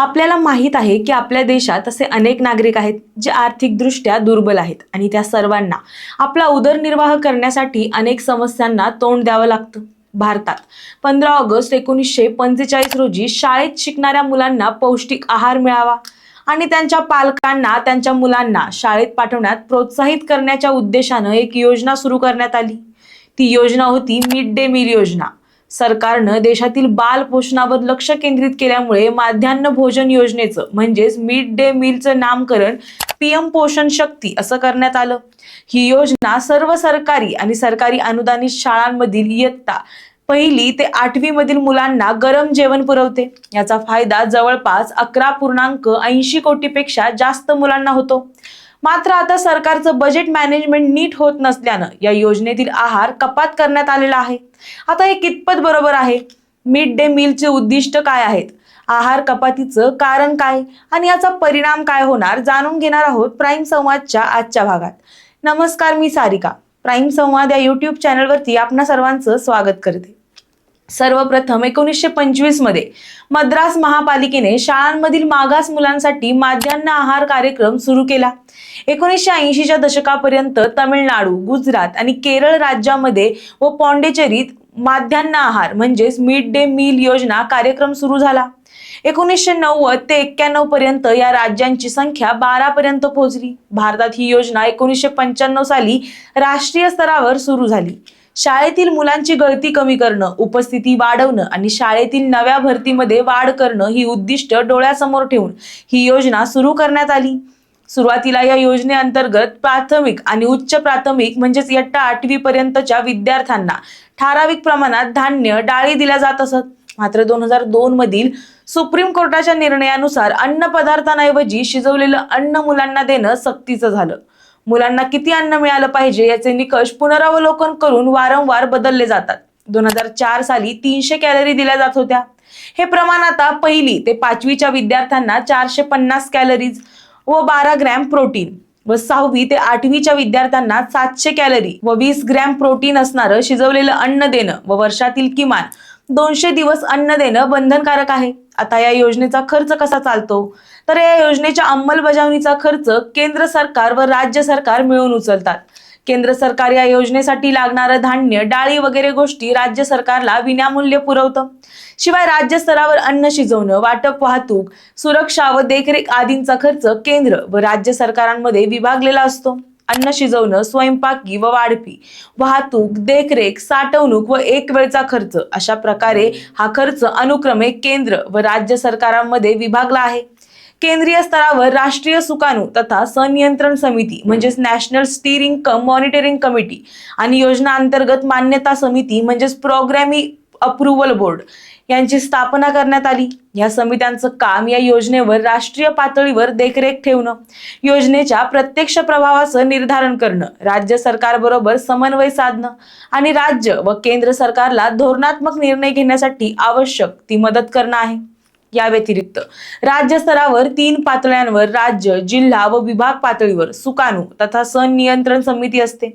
आपल्याला माहीत आहे की आपल्या देशात असे अनेक नागरिक आहेत जे आर्थिकदृष्ट्या दुर्बल आहेत आणि त्या सर्वांना आपला उदरनिर्वाह करण्यासाठी अनेक समस्यांना तोंड द्यावं लागतं भारतात. पंधरा ऑगस्ट एकोणीसशे पंचेचाळीस रोजी शाळेत शिकणाऱ्या मुलांना पौष्टिक आहार मिळावा आणि त्यांच्या पालकांना त्यांच्या मुलांना शाळेत पाठवण्यात प्रोत्साहित करण्याच्या उद्देशानं एक योजना सुरू करण्यात आली. ती योजना होती मिड डे मील योजना. सरकारनं देशातील बाल पोषणावर लक्ष केंद्रित केल्यामुळे माध्यान्ह भोजन योजनेचं म्हणजेच मिड डे मीलचं नामकरण पीएम पोषण शक्ती असं करण्यात आलं. ही योजना सर्व सरकारी आणि सरकारी अनुदानित शाळांमधील इयत्ता पहिली ते आठवी मधील मुलांना गरम जेवण पुरवते. याचा फायदा जवळपास अकरा पूर्णांक ऐंशी कोटीपेक्षा जास्त मुलांना होतो. मात्र आता सरकारचं बजेट मॅनेजमेंट नीट होत नसल्यानं या योजनेतील आहार कपात करण्यात आलेला आहे. आता हे कितपत बरोबर आहे? मिड डे मीलचे उद्दिष्ट काय आहेत? आहार कपातीचं कारण काय? आणि याचा परिणाम काय होणार जाणून घेणार आहोत प्राईम संवादच्या आजच्या भागात. नमस्कार मी सारिका. प्राईम संवाद या युट्यूब चॅनलवरती आपणा सर्वांचं स्वागत करते. सर्वप्रथम एकोणीसशे पंचवीसमध्ये मद्रास महापालिकेने शाळांमधील मागास मुलांसाठी माध्यान्न आहार कार्यक्रम सुरू केला. एकोणीसशे ऐंशीच्या दशकापर्यंत तमिळनाडू गुजरात आणि केरळ राज्यामध्ये व पॉंडेचेरीत माध्यान्ह आहार म्हणजेच मिड डे मील योजना कार्यक्रम सुरू झाला. एकोणीसशे नव्वद ते एक्क्याण्णव पर्यंत या राज्यांची संख्या बारा पर्यंत पोहोचली. भारतात ही योजना एकोणीसशे पंच्याण्णव साली राष्ट्रीय स्तरावर सुरू झाली. शाळेतील मुलांची गळती कमी करणं उपस्थिती वाढवणं आणि शाळेतील नव्या भरतीमध्ये वाढ करणं ही उद्दिष्ट डोळ्यासमोर ठेवून ही योजना सुरू करण्यात आली. सुरुवातीला या योजनेअंतर्गत प्राथमिक आणि उच्च प्राथमिक म्हणजेच इयत्ता आठवी पर्यंतच्या विद्यार्थ्यांना ठराविक प्रमाणात धान्य डाळी दिल्या जात असत. मात्र दोन हजार दोन मधील सुप्रीम कोर्टाच्या निर्णयानुसार अन्न पदार्थांऐवजी शिजवलेलं अन्न मुलांना देणं सक्तीचं झालं. मुलांना किती अन्न मिळालं पाहिजे याचे निकष पुनरावलोकन करून वारंवार बदलले जातात. दोन हजार चार साली तीनशे कॅलरी दिल्या जात होत्या. हे प्रमाण आता पहिली ते पाचवीच्या विद्यार्थ्यांना चारशे पन्नास कॅलरीज व बारा ग्रॅम प्रोटीन व सहावी ते आठवीच्या विद्यार्थ्यांना सातशे कॅलरी व वीस ग्रॅम प्रोटीन असणारं शिजवलेलं अन्न देणं व वर्षातील किमान दोनशे दिवस अन्न देणं बंधनकारक आहे. आता या योजनेचा खर्च कसा चालतो? तर या योजनेच्या अंमलबजावणीचा खर्च केंद्र सरकार व राज्य सरकार मिळून उचलतात. केंद्र सरकार या योजनेसाठी लागणारं धान्य डाळी वगैरे गोष्टी राज्य सरकारला विनामूल्य पुरवतं. शिवाय राज्य स्तरावर अन्न शिजवणं वाटप वाहतूक सुरक्षा व देखरेख आदींचा खर्च केंद्र व राज्य सरकारांमध्ये विभागलेला असतो. अन्न शिजवणं स्वयंपाकी व वाढपी वाहतूक देखरेख साठवणूक व एक वेळचा खर्च अशा प्रकारे हा खर्च अनुक्रमे केंद्र व राज्य सरकारांमध्ये विभागला आहे. केंद्रीय स्तरावर राष्ट्रीय सुकाणू तथा सनियंत्रण समिती म्हणजेच national steering cum monitoring committee आणि योजना अंतर्गत मान्यता समिती म्हणजेच प्रोग्रॅमी अप्रुव्हल बोर्ड यांची स्थापना करण्यात आली. या समित्यांचं काम या योजनेवर राष्ट्रीय पातळीवर देखरेख ठेवणं योजनेच्या प्रत्यक्ष प्रभावाचं निर्धारण करणं राज्य सरकारबरोबर समन्वय साधणं आणि राज्य व केंद्र सरकारला धोरणात्मक निर्णय घेण्यासाठी आवश्यक ती मदत करणं आहे. या व्यतिरिक्त राज्य स्तरावर तीन पातळ्यांवर राज्य जिल्हा व विभाग पातळीवर सुकाणू तथा संनियंत्रण समिती असते.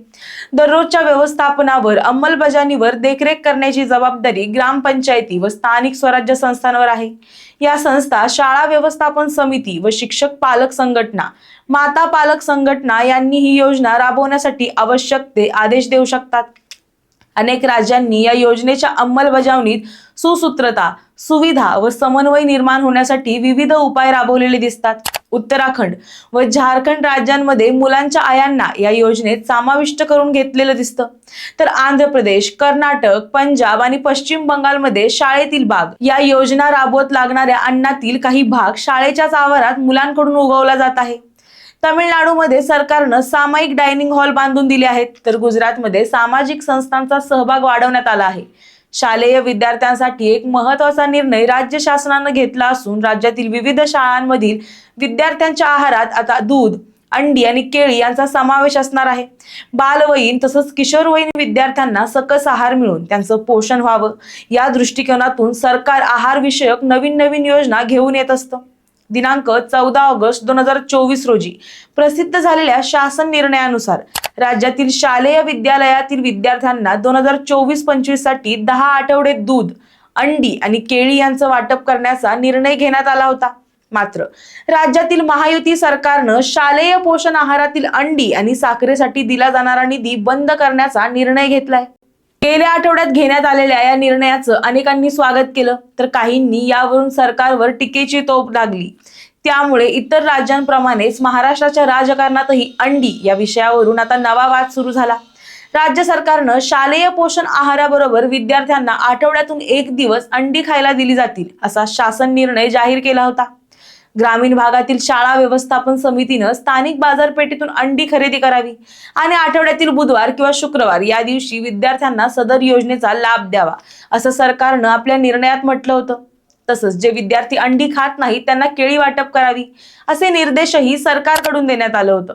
दररोजच्या व्यवस्थापनावर अंमलबजावणीवर देखरेख करण्याची जबाबदारी ग्रामपंचायती व स्थानिक स्वराज्य संस्थांवर आहे. या संस्था शाळा व्यवस्थापन समिती व शिक्षक पालक संघटना माता पालक संघटना यांनी ही योजना राबवण्यासाठी आवश्यक ते आदेश देऊ शकतात. अनेक राज्यांनी या योजनेच्या अंमलबजावणीत सुसूत्रता सुविधा व समन्वय निर्माण होण्यासाठी विविध उपाय राबवलेले दिसतात. उत्तराखंड व झारखंड राज्यांमध्ये मुलांच्या आयांना या योजनेत समाविष्ट करून घेतलेलं दिसतं. तर आंध्र प्रदेश कर्नाटक पंजाब आणि पश्चिम बंगालमध्ये शाळेतील बाग या योजना राबवत लागणाऱ्या अन्नातील काही भाग शाळेच्याच आवारात मुलांकडून उगवला जात आहे. तामिळनाडूमध्ये सरकारनं सामायिक डायनिंग हॉल बांधून दिले आहेत. तर गुजरातमध्ये सामाजिक संस्थांचा सहभाग वाढवण्यात आला आहे. शालेय विद्यार्थ्यांसाठी एक महत्त्वाचा निर्णय राज्य शासनानं घेतला असून राज्यातील विविध शाळांमधील विद्यार्थ्यांच्या आहारात आता दूध अंडी आणि केळी यांचा समावेश असणार आहे. बालवयीन तसंच किशोरवयीन विद्यार्थ्यांना सकस आहार मिळून त्यांचं पोषण व्हावं. या दृष्टिकोनातून सरकार आहार विषयक नवीन नवीन योजना घेऊन येत असतं. दिनांक चौदा ऑगस्ट दोन हजार चोवीस रोजी प्रसिद्ध झालेल्या शासन निर्णयानुसार राज्यातील शालेय विद्यालयातील विद्यार्थ्यांना दोन हजार चोवीस पंचवीससाठी दहा आठवडे दूध अंडी आणि केळी यांचं वाटप करण्याचा निर्णय घेण्यात आला होता. मात्र राज्यातील महायुती सरकारनं शालेय पोषण आहारातील अंडी आणि साखरेसाठी दिला जाणारा निधी बंद करण्याचा निर्णय घेतलाय. गेल्या आठवड्यात घेण्यात आलेल्या या निर्णयाचं अनेकांनी स्वागत केलं तर काहींनी यावरून सरकारवर टीकेची तोप लागली त्यामुळे इतर राज्यांप्रमाणेच महाराष्ट्राच्या राजकारणातही अंडी या विषयावरून आता नवा वाद सुरू झाला. राज्य सरकारनं शालेय पोषण आहाराबरोबर विद्यार्थ्यांना आठवड्यातून एक दिवस अंडी खायला दिली जातील असा शासन निर्णय जाहीर केला होता. ग्रामीण भागातील शाळा व्यवस्थापन समितीनं स्थानिक बाजारपेठेतून अंडी खरेदी करावी आणि आठवड्यातील बुधवार किंवा शुक्रवार या दिवशी विद्यार्थ्यांना सदर योजनेचा लाभ द्यावा असं सरकारनं आपल्या निर्णयात म्हटलं होतं. तसंच जे विद्यार्थी अंडी खात नाहीत त्यांना केळी वाटप करावी असे निर्देशही सरकारकडून देण्यात आलं होतं.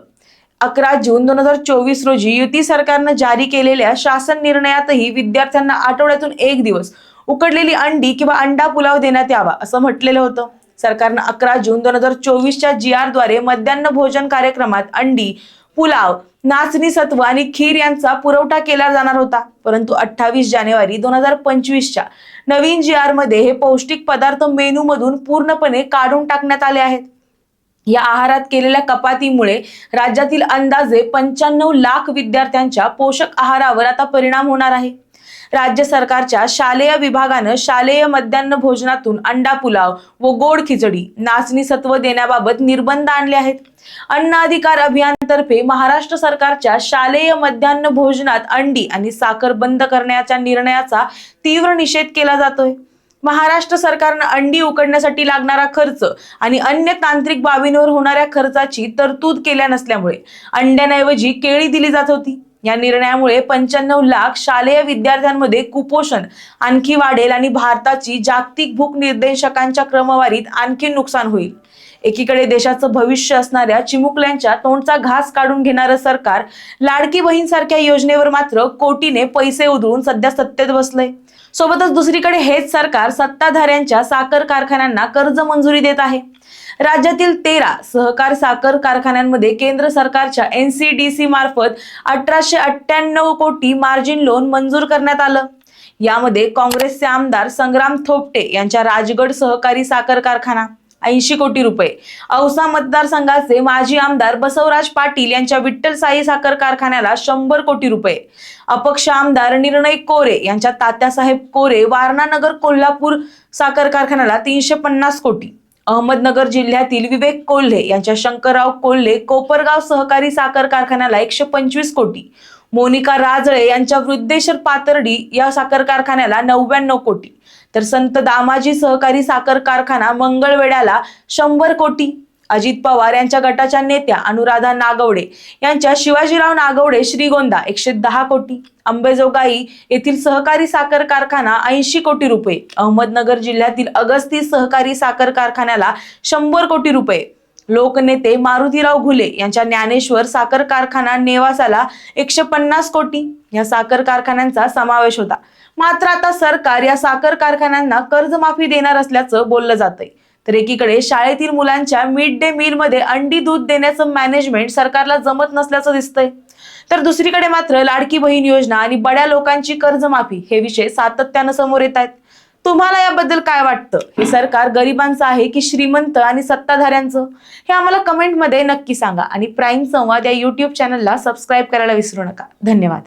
अकरा जून दोन हजार चोवीस रोजी युती सरकारनं जारी केलेल्या शासन निर्णयातही विद्यार्थ्यांना आठवड्यातून एक दिवस उकडलेली अंडी किंवा अंडा पुलाव देण्यात यावा असं म्हटलेलं होतं. सरकारनं अकरा जून दोन हजार चोवीसच्या जी आरद्वारे मध्यान्ह भोजन कार्यक्रमात अंडी पुलाव नाचणी सत्व आणि खीर यांचा पुरवठा केला जाणार होता. परंतु अठ्ठावीस जानेवारी दोन हजार पंचवीसच्या नवीन जी आरमध्ये हे पौष्टिक पदार्थ मेनूमधून पूर्णपणे काढून टाकण्यात आले आहेत. या आहारात केलेल्या कपातीमुळे राज्यातील अंदाजे पंच्याण्णव लाख विद्यार्थ्यांच्या पोषक आहारावर आता परिणाम होणार आहे. राज्य सरकारच्या शालेय विभागानं शालेय मध्यान्ह भोजनातून अंडा पुलाव व गोड खिचडी नाचणी सत्व देण्याबाबत निर्बंध आणले आहेत. अन्न अधिकार अभियानतर्फे महाराष्ट्र सरकारच्या शालेय मध्यान्ह भोजनात अंडी आणि साखर बंद करण्याच्या निर्णयाचा तीव्र निषेध केला जातोय. महाराष्ट्र सरकारनं अंडी उकडण्यासाठी लागणारा खर्च आणि अन्य तांत्रिक बाबींवर होणाऱ्या खर्चाची तरतूद केल्या नसल्यामुळे अंड्यांऐवजी केळी दिली जात होती. या निर्णयामुळे पंच्याण्णव लाख शालेय विद्यार्थ्यांमध्ये कुपोषण आणखी वाढेल आणि भारताची जागतिक भूक निर्देशकांच्या क्रमवारीत आणखी नुकसान होईल. एकीकडे देशाचं भविष्य असणाऱ्या चिमुकल्यांच्या तोंडचा घास काढून घेणारं सरकार लाडकी बहीण सारख्या योजनेवर मात्र कोटीने पैसे उधळून सध्या सत्तेत बसलंय. सोबतच दुसरीकडे हेच सरकार सत्ताधाऱ्यांच्या साखर कारखान्यांना कर्ज मंजुरी देत आहे. राज्यातील तेरा सहकार साखर कारखान्यांमध्ये केंद्र सरकारच्या एन सी डी सी मार्फत अठराशे अठ्ठ्याण्णव कोटी मार्जिन लोन मंजूर करण्यात आलं. यामध्ये काँग्रेसचे आमदार संग्राम थोपटे यांच्या राजगड सहकारी साखर कारखाना ऐंशी कोटी रुपये. औसा मतदारसंघाचे माजी आमदार बसवराज पाटील यांच्या विठ्ठल साई साखर कारखान्याला शंभर कोटी रुपये. अपक्ष आमदार निर्णय कोरे यांच्या तात्यासाहेब कोरे वारणानगर कोल्हापूर साखर कारखान्याला तीनशे पन्नास कोटी. अहमदनगर जिल्ह्यातील विवेक कोल्हे यांच्या शंकरराव कोल्हे कोपरगाव सहकारी साखर कारखान्याला एकशे पंचवीस कोटी. मोनिका राजळे यांच्या वृद्धेश्वर पातर्डी या साखर कारखान्याला नव्याण्णव कोटी. तर संत दामाजी सहकारी साखर कारखाना मंगळवेड्याला शंभर कोटी अजित पवार यांच्या गटाच्या नेत्या अनुराधा नागवडे यांच्या शिवाजीराव नागवडे श्रीगोंदा एकशे दहा कोटी अंबेजोगाई येथील सहकारी साखर कारखाना ऐंशी कोटी रुपये अहमदनगर जिल्ह्यातील अगस्ती सहकारी साखर कारखान्याला शंभर कोटी रुपये. लोकनेते मारुतीराव घुले यांच्या ज्ञानेश्वर साखर कारखाना नेवासाला एकशे पन्नास कोटी या साखर कारखान्यांचा समावेश होता. मात्र आता सरकार या साखर कारखान्यांना कर्जमाफी देणार असल्याचं बोललं जातंय. तर एकीकडे शाळेतील मुलांच्या मिड डे मील मध्ये अंडी दूध देण्याचं मॅनेजमेंट सरकारला जमत नसल्याचं दिसतंय. तर दुसरीकडे मात्र लाडकी बहीण योजना आणि बड्या लोकांची कर्जमाफी हे विषय सातत्यानं समोर येत आहेत. तुम्हाला याबद्दल काय वाटतं? हे सरकार गरिबांचं आहे की श्रीमंत आणि सत्ताधाऱ्यांचं? हे आम्हाला कमेंटमध्ये नक्की सांगा. आणि प्राईम संवाद या युट्यूब चॅनलला सबस्क्राईब करायला विसरू नका. धन्यवाद.